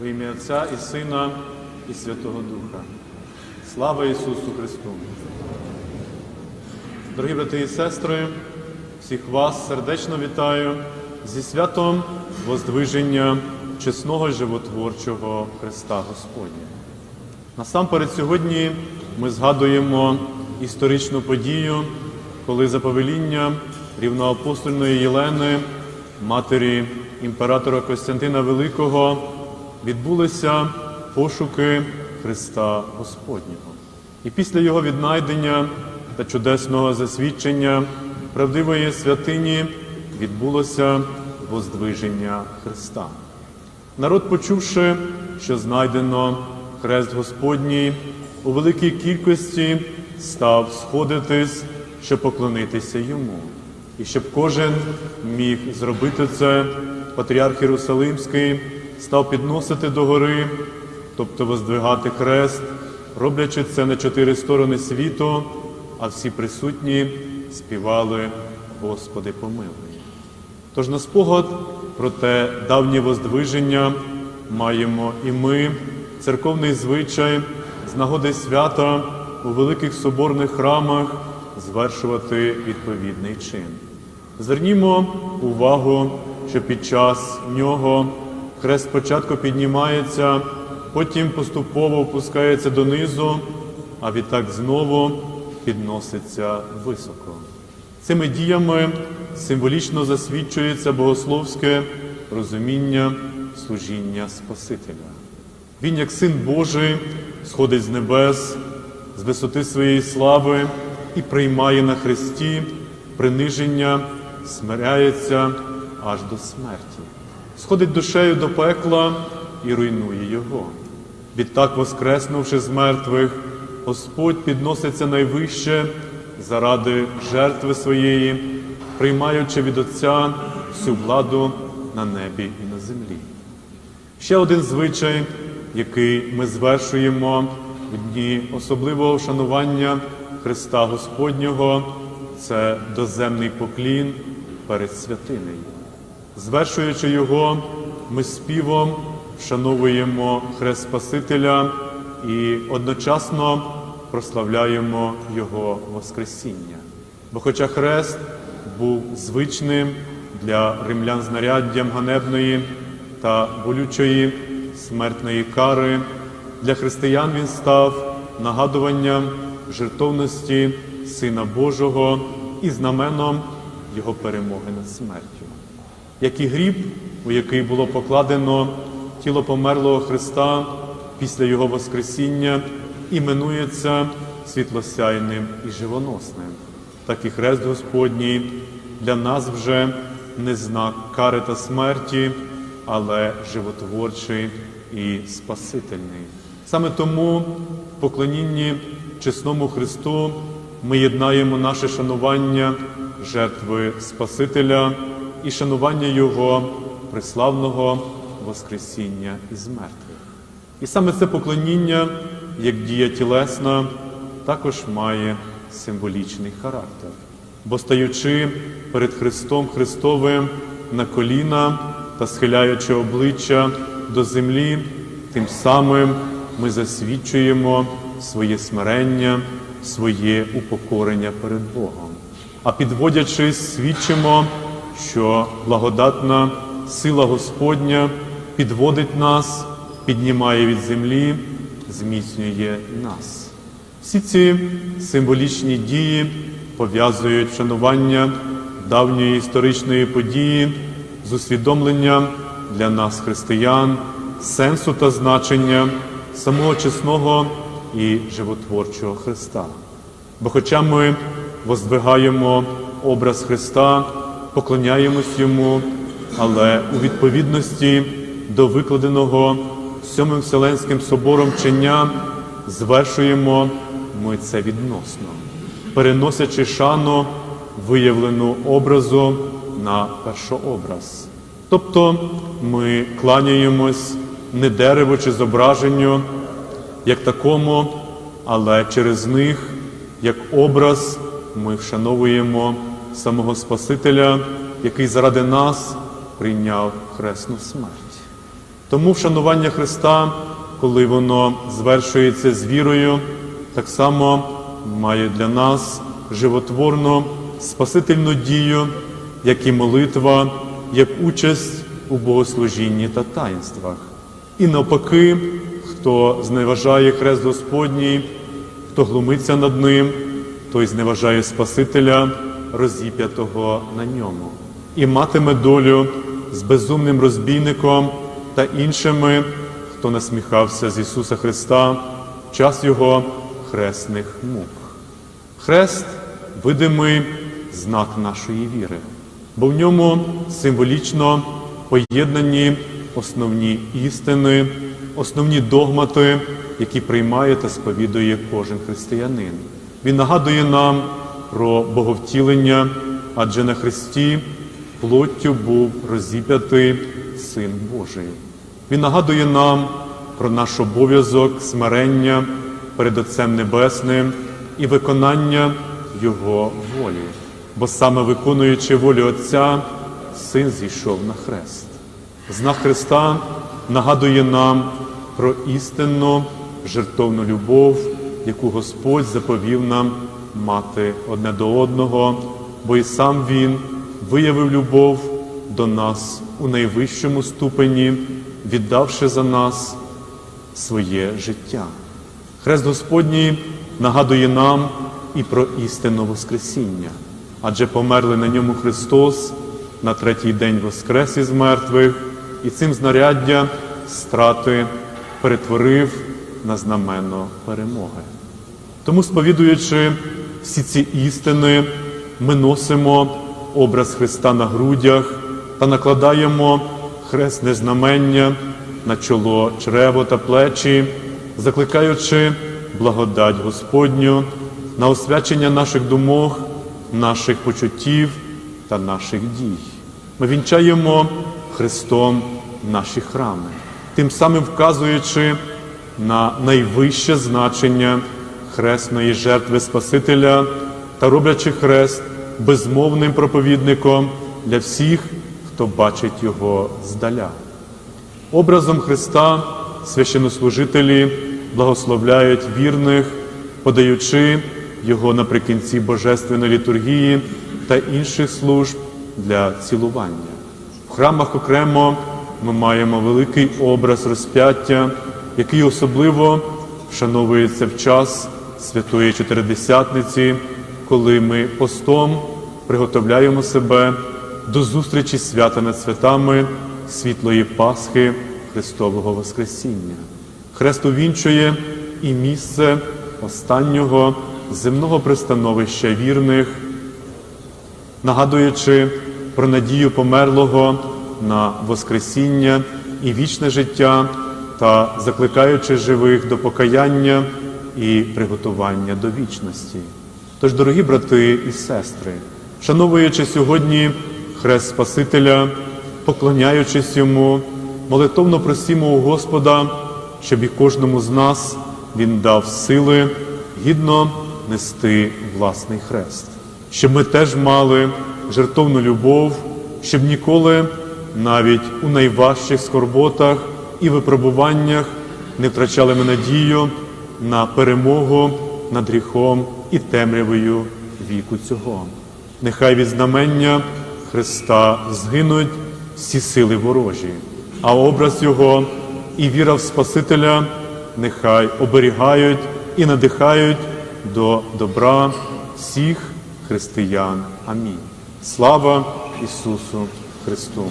Во ім'я Отця і Сина, і Святого Духа. Слава Ісусу Христу! Дорогі брати і сестри, всіх вас сердечно вітаю зі святом Воздвиження чесного животворчого Христа Господня. Насамперед сьогодні ми згадуємо історичну подію, коли за повелінням рівноапостольної Єлени, матері імператора Костянтина Великого, відбулися пошуки Христа Господнього. І після його віднайдення та чудесного засвідчення правдивої святині відбулося воздвиження Христа. Народ, почувши, що знайдено хрест Господній, у великій кількості став сходитись, щоб поклонитися йому. І щоб кожен міг зробити це, патріарх Єрусалимський став підносити до гори, тобто воздвигати хрест, роблячи це на чотири сторони світу, а всі присутні співали Господи помилуй. Тож на спогад про те давнє воздвиження маємо і ми, церковний звичай, з нагоди свята у великих соборних храмах звершувати відповідний чин. Звернімо увагу, що під час нього хрест спочатку піднімається, потім поступово опускається донизу, а відтак знову підноситься високо. Цими діями символічно засвідчується богословське розуміння служіння Спасителя. Він, як син Божий, сходить з небес, з висоти своєї слави і приймає на хресті приниження, смиряється аж до смерті, сходить душею до пекла і руйнує його. Відтак, воскреснувши з мертвих, Господь підноситься найвище заради жертви своєї, приймаючи від Отця всю владу на небі і на землі. Ще один звичай, який ми звершуємо в дні особливого вшанування Христа Господнього, це доземний поклін перед святинею. Звершуючи його, ми співом вшановуємо Хрест Спасителя і одночасно прославляємо Його Воскресіння. Бо, хоча хрест був звичним для римлян знаряддям ганебної та болючої смертної кари, для християн він став нагадуванням жертовності Сина Божого і знаменом Його перемоги над смертю. Як і гріб, у який було покладено тіло померлого Христа після Його Воскресіння, іменується світлосяйним і живоносним, так і хрест Господній для нас вже не знак кари та смерті, але животворчий і спасительний. Саме тому в поклонінні чесному Христу ми єднаємо наше шанування жертви Спасителя і шанування Його преславного Воскресіння із мертвих. І саме це поклоніння, як дія тілесна, також має символічний характер. Бо стаючи перед Христом Христовим на коліна та схиляючи обличчя до землі, тим самим ми засвідчуємо своє смирення, своє упокорення перед Богом. А підводячись, свідчимо, що благодатна сила Господня підводить нас, піднімає від землі, зміцнює нас. Всі ці символічні дії пов'язують вшанування давньої історичної події з усвідомленням для нас, християн, сенсу та значення самого чесного і животворчого Христа. Бо, хоча ми воздвигаємо образ Христа, поклоняємось Йому, але у відповідності до викладеного Сьомим Вселенським собором вчення звершуємо ми це відносно, переносячи шану, виявлену образу на першообраз. Тобто ми кланяємось не дереву чи зображенню, як такому, але через них, як образ, ми вшановуємо самого Спасителя, який заради нас прийняв хресну смерть. Тому вшанування Христа, коли воно звершується з вірою, так само має для нас животворну спасительну дію, як і молитва, як участь у богослужінні та таїнствах. І навпаки, хто зневажає хрест Господній, хто глумиться над ним, той зневажає Спасителя, розіп'ятого на ньому, і матиме долю з безумним розбійником та іншими, хто насміхався з Ісуса Христа в час Його хресних мук. Хрест видимий знак нашої віри, бо в ньому символічно поєднані основні істини, основні догмати, які приймає та сповідує кожен християнин. Він нагадує нам про боговтілення, адже на Христі плоттю був розіп'ятий Син Божий. Він нагадує нам про наш обов'язок смирення перед Отцем Небесним і виконання Його волі, бо саме виконуючи волю Отця, Син зійшов на хрест. Знак Христа нагадує нам про істинну жертовну любов, яку Господь заповів нам мати одне до одного, бо і сам Він виявив любов до нас у найвищому ступені, віддавши за нас своє життя. Хрест Господній нагадує нам і про істинне Воскресіння, адже померли на ньому Христос на третій день Воскрес із мертвих, і цим знаряддя страти перетворив на знамено перемоги. Тому, сповідуючи всі ці істини, ми носимо образ Христа на грудях та накладаємо хресне знамення на чоло, чрево та плечі, закликаючи благодать Господню на освячення наших думок, наших почуттів та наших дій. Ми вінчаємо Христом наші храми, тим самим вказуючи на найвище значення хресної жертви Спасителя та роблячи хрест безмовним проповідником для всіх, хто бачить його здаля. Образом Христа священнослужителі благословляють вірних, подаючи його наприкінці божественної літургії та інших служб для цілування. В храмах окремо ми маємо великий образ розп'яття, який особливо вшановується в час Святої Чотиридесятниці, коли ми постом приготовляємо себе до зустрічі свята над святами світлої Пасхи Христового Воскресіння. Хрест увінчує і місце останнього земного пристановища вірних, нагадуючи про надію померлого на Воскресіння і вічне життя та закликаючи живих до покаяння і приготування до вічності. Тож, дорогі брати і сестри, вшановуючи сьогодні хрест Спасителя, поклоняючись йому, молитовно просімо у Господа, щоб і кожному з нас Він дав сили гідно нести власний хрест, щоб ми теж мали жертовну любов, щоб ніколи, навіть у найважчих скорботах і випробуваннях, не втрачали ми надію на перемогу над гріхом і темрявою віку цього. Нехай від знамення Христа згинуть всі сили ворожі, а образ Його і віра в Спасителя нехай оберігають і надихають до добра всіх християн. Амінь. Слава Ісусу Христу!